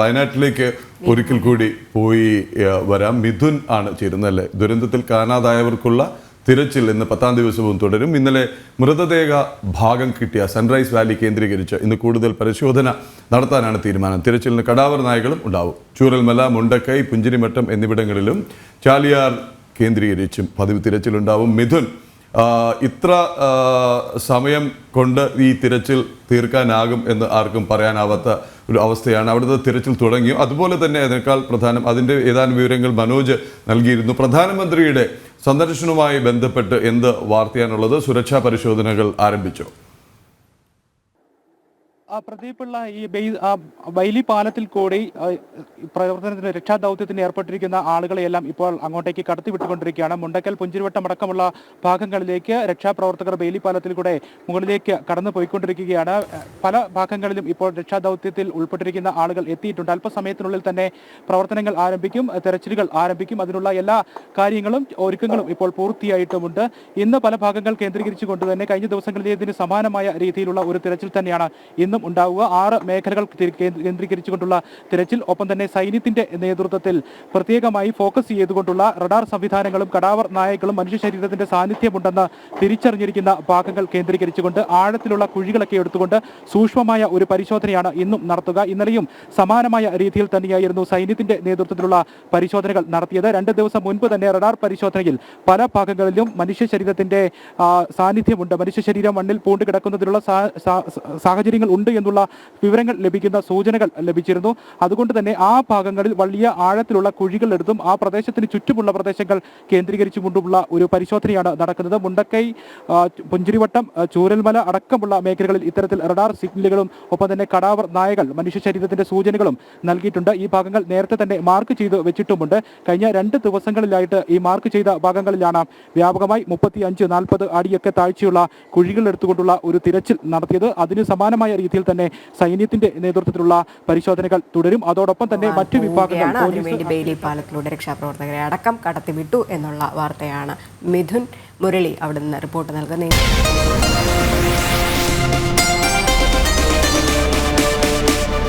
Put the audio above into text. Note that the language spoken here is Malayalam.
വയനാട്ടിലേക്ക് ഒരിക്കൽ കൂടി പോയി വരാം. മിഥുൻ ആണ് ചേരുന്നത് അല്ലേ ദുരന്തത്തിൽ കാണാതായവർക്കുള്ള തിരച്ചിൽ ഇന്ന് പത്താം ദിവസവും തുടരും. ഇന്നലെ മൃതദേഹ ഭാഗം കിട്ടിയ സൺറൈസ് വാലി കേന്ദ്രീകരിച്ച് ഇന്ന് കൂടുതൽ പരിശോധന നടത്താനാണ് തീരുമാനം. തിരച്ചിലിന് കടാവർ നായകളും ഉണ്ടാവും. ചൂരൽമല മുണ്ടക്കൈ പുഞ്ചിരിമട്ടം എന്നിവിടങ്ങളിലും ചാലിയാർ കേന്ദ്രീകരിച്ചും പതിവ് തിരച്ചിലുണ്ടാവും. മിഥുൻ ഇത്ര സമയം കൊണ്ട് ഈ തിരച്ചിൽ തീർക്കാനാകും എന്ന് ആർക്കും പറയാനാവാത്ത ഒരു അവസ്ഥയാണ് അവിടുത്തെ തിരച്ചിൽ തുടങ്ങി. അതുപോലെ തന്നെ അതിനേക്കാൾ പ്രധാനം അതിന്റെ ഏതാനും വിവരങ്ങൾ മനോജ് നൽകിയിരുന്നു. പ്രധാനമന്ത്രിയുടെ സന്ദർശനവുമായി ബന്ധപ്പെട്ട് എന്ത് വാർത്തയാണുള്ളത്? സുരക്ഷാ പരിശോധനകൾ ആരംഭിച്ചു. പ്രദീപുള്ള ഈ വൈലി ബൈലി പാലത്തിൽ കൂടി പ്രവർത്തനത്തിന് രക്ഷാദൗത്യത്തിന് ഏർപ്പെട്ടിരിക്കുന്ന ആളുകളെയെല്ലാം ഇപ്പോൾ അങ്ങോട്ടേക്ക് കടത്തിവിട്ടുകൊണ്ടിരിക്കുകയാണ് മുണ്ടക്കൽ പുഞ്ചിരിവട്ടം അടക്കമുള്ള ഭാഗങ്ങളിലേക്ക് രക്ഷാപ്രവർത്തകർ ബെയിലി പാലത്തിൽ കൂടെ മുകളിലേക്ക് കടന്നു പോയിക്കൊണ്ടിരിക്കുകയാണ്. പല ഭാഗങ്ങളിലും ഇപ്പോൾ രക്ഷാദൗത്യത്തിൽ ഉൾപ്പെട്ടിരിക്കുന്ന ആളുകൾ എത്തിയിട്ടുണ്ട്. അല്പസമയത്തിനുള്ളിൽ തന്നെ പ്രവർത്തനങ്ങൾ ആരംഭിക്കും തെരച്ചിലുകൾ ആരംഭിക്കും. അതിനുള്ള എല്ലാ കാര്യങ്ങളും ഒരുക്കങ്ങളും ഇപ്പോൾ പൂർത്തിയായിട്ടുമുണ്ട്. ഇന്ന് പല ഭാഗങ്ങൾ കേന്ദ്രീകരിച്ചുകൊണ്ട് തന്നെ കഴിഞ്ഞ ദിവസങ്ങളിലേതിന് സമാനമായ രീതിയിലുള്ള ഒരു തിരച്ചിൽ തന്നെയാണ് ഇന്നും ഉണ്ടാവുക. ആറ് മേഖലകൾ കേന്ദ്രീകരിച്ചുകൊണ്ടുള്ള തിരച്ചിൽ. ഒപ്പം തന്നെ സൈന്യത്തിന്റെ നേതൃത്വത്തിൽ പ്രത്യേകമായി ഫോക്കസ് ചെയ്തുകൊണ്ടുള്ള റഡാർ സംവിധാനങ്ങളും കടാവർ നായകളും മനുഷ്യ ശരീരത്തിന്റെ സാന്നിധ്യമുണ്ടെന്ന് തിരിച്ചറിഞ്ഞിരിക്കുന്ന ഭാഗങ്ങൾ കേന്ദ്രീകരിച്ചുകൊണ്ട് ആഴത്തിലുള്ള കുഴികളൊക്കെ എടുത്തുകൊണ്ട് സൂക്ഷ്മമായ ഒരു പരിശോധനയാണ് ഇന്നും നടത്തുക. ഇന്നലെയും സമാനമായ രീതിയിൽ തന്നെയായിരുന്നു സൈന്യത്തിന്റെ നേതൃത്വത്തിലുള്ള പരിശോധനകൾ നടത്തിയത്. രണ്ട് ദിവസം മുൻപ് തന്നെ റഡാർ പരിശോധനയിൽ പല ഭാഗങ്ങളിലും മനുഷ്യ ശരീരത്തിന്റെ സാന്നിധ്യമുണ്ട്. മനുഷ്യ ശരീരം മണ്ണിൽ പൂണ്ട് കിടക്കുന്നതിനുള്ള സാഹചര്യങ്ങൾ ഉണ്ട് എന്നുള്ള വിവരങ്ങൾ ലഭിക്കുന്ന സൂചനകൾ ലഭിച്ചിരുന്നു. അതുകൊണ്ട് തന്നെ ആ ഭാഗങ്ങളിൽ വലിയ ആഴത്തിലുള്ള കുഴികൾ എടുത്തും ആ പ്രദേശത്തിന് ചുറ്റുമുള്ള പ്രദേശങ്ങൾ കേന്ദ്രീകരിച്ചുകൊണ്ടുള്ള ഒരു പരിശോധനയാണ് നടക്കുന്നത്. മുണ്ടക്കൈ പുഞ്ചിരിവട്ടം ചൂരൽമല അടക്കമുള്ള മേഖലകളിൽ ഇത്തരത്തിൽ റഡാർ സിഗ്നലുകളും ഒപ്പം തന്നെ കടാവർ നായകൾ മനുഷ്യ ശരീരത്തിന്റെ സൂചനകളും നൽകിയിട്ടുണ്ട്. ഈ ഭാഗങ്ങൾ നേരത്തെ തന്നെ മാർക്ക് ചെയ്ത് വെച്ചിട്ടുമുണ്ട്. കഴിഞ്ഞ രണ്ട് ദിവസങ്ങളിലായിട്ട് ഈ മാർക്ക് ചെയ്ത ഭാഗങ്ങളിലാണ് വ്യാപകമായി മുപ്പത്തി അഞ്ച് നാൽപ്പത് അടിയൊക്കെ താഴ്ചയുള്ള കുഴികൾ എടുത്തുകൊണ്ടുള്ള ഒരു തിരച്ചിൽ നടത്തിയത്. അതിന് സമാനമായ രീതിയിൽ തന്നെ സൈന്യത്തിന്റെ നേതൃത്വത്തിലുള്ള പരിശോധനകൾ തുടരും. അതോടൊപ്പം തന്നെ മറ്റു വിഭാഗങ്ങൾ അതിനുവേണ്ടി ബെയിലി പാലത്തിലൂടെ രക്ഷാപ്രവർത്തകരെ അടക്കം കടത്തിവിട്ടു എന്നുള്ള വാർത്തയാണ് മിഥുൻ മുരളി അവിടെ നിന്ന് റിപ്പോർട്ട് നൽകുന്നത്.